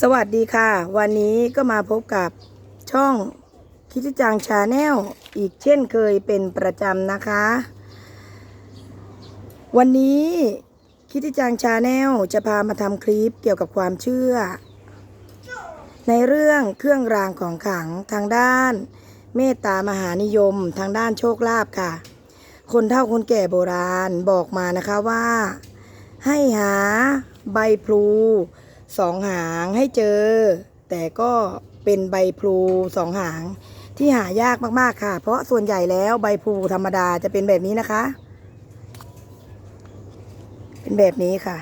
สวัสดีค่ะ วันนี้ก็มาพบกับช่องคิดจังชาแนลอีกเช่นเคยเป็นประจำนะคะ วันนี้คิดจังชาแนลจะพามาทำคลิปเกี่ยวกับความเชื่อ ในเรื่องเครื่องรางของขลังทางด้าน เมตตามหานิยมทางด้านโชคลาภค่ะ คนเฒ่าคนแก่โบราณบอกมานะคะว่า ให้หาใบพลู สองหางให้เจอ แต่ก็เป็นใบพลูสองหาง ที่หายากมากๆค่ะ เพราะส่วนใหญ่แล้วใบพลูธรรมดาจะเป็นแบบนี้นะคะ เป็นแบบนี้ค่ะ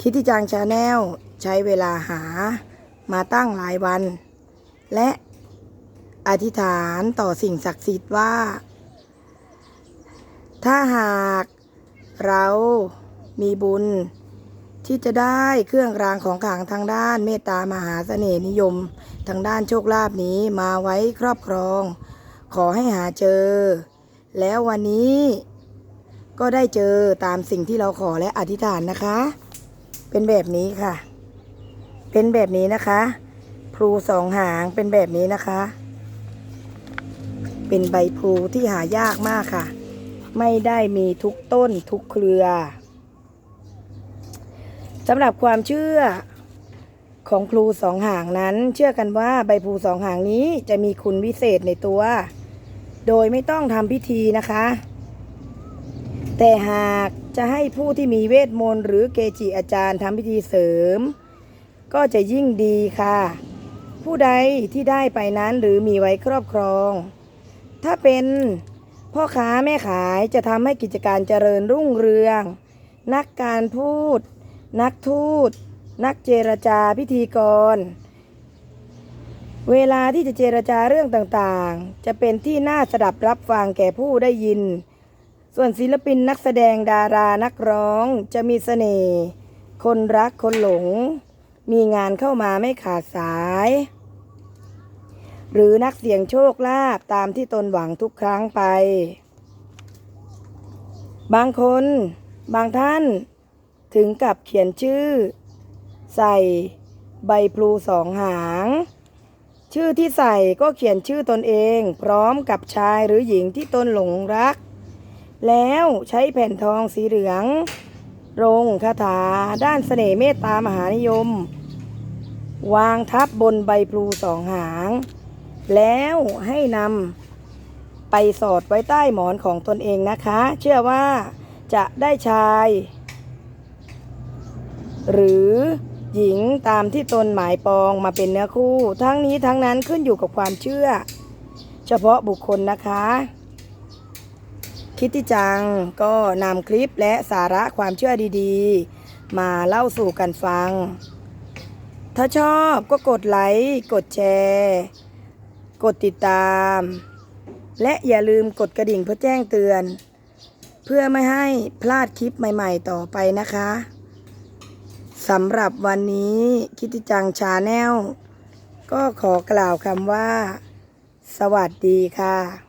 คิดที่จางชาแนลใช้เวลาหามาตั้งหลายวัน และอธิษฐานต่อสิ่งศักดิ์สิทธิ์ว่า ถ้าหากเรา มีบุญ ที่จะได้เครื่องรางของขลังทางด้านเมตตามหาเสน่ห์นิยม ทางด้านโชคลาภนี้มาไว้ครอบครอง ขอให้หาเจอ แล้ววันนี้ก็ได้เจอตามสิ่งที่เราขอและอธิษฐานนะคะ เป็นแบบนี้ค่ะ เป็นแบบนี้นะคะพลูสองหางเป็นแบบนี้นะคะ เป็นใบพลูที่หายากมากค่ะ ไม่ได้มีทุกต้นทุกเครือ สำหรับความเชื่อของพลูสองหางนั้น เชื่อกันว่าใบพลูสองหางนี้จะมีคุณวิเศษในตัว โดยไม่ต้องทำพิธีนะคะ แต่หากจะให้ผู้ที่มีเวทมนต์หรือเกจิอาจารย์ทำพิธีเสริม ก็จะยิ่งดีค่ะ ผู้ใดที่ได้ไปนั้นหรือมีไว้ครอบครอง ถ้าเป็นพ่อค้าแม่ขายจะทำให้กิจการเจริญรุ่งเรือง นักการพูด นักทูต นักเจรจาพิธีกร เวลาที่จะเจรจาเรื่องต่างๆ จะเป็นที่น่าสดับรับฟังแก่ผู้ได้ยิน ส่วนศิลปินนักแสดงดารานักร้องจะมีเสน่ห์คนรักคนหลง มีงานเข้ามาไม่ขาดสาย หรือนักเสี่ยงโชคลาภตามที่ตนหวังทุกครั้งไป บางคน บางท่าน ถึงกับเขียนชื่อ ใส่ใบพลูสองหาง ชื่อที่ใส่ก็เขียนชื่อตนเอง พร้อมกับชายหรือหญิงที่ตนหลงรัก แล้วใช้แผ่นทองสีเหลืองรงคาถาด้านเสน่ห์เมตตามหานิยม วางทับบนใบพลูสองหาง แล้วให้นำไปสอดไว้ใต้หมอนของตนเองนะคะ เชื่อว่าจะได้ชาย หรือหญิงตามที่ตนหมายปองมาเป็นเนื้อคู่ ทั้งนี้ทั้งนั้นขึ้นอยู่กับความเชื่อ เฉพาะบุคคลนะคะ คิดที่จังก็นำคลิปและสาระความเชื่อดีๆ มาเล่าสู่กันฟัง ถ้าชอบก็กดไลค์ กดแชร์ กดติดตาม และอย่าลืมกดกระดิ่งเพื่อแจ้งเตือน เพื่อไม่ให้พลาดคลิปใหม่ ๆ ต่อไปนะคะ สำหรับวันนี้คิติจังชาแนลก็ขอกล่าวคำว่า สวัสดีค่ะ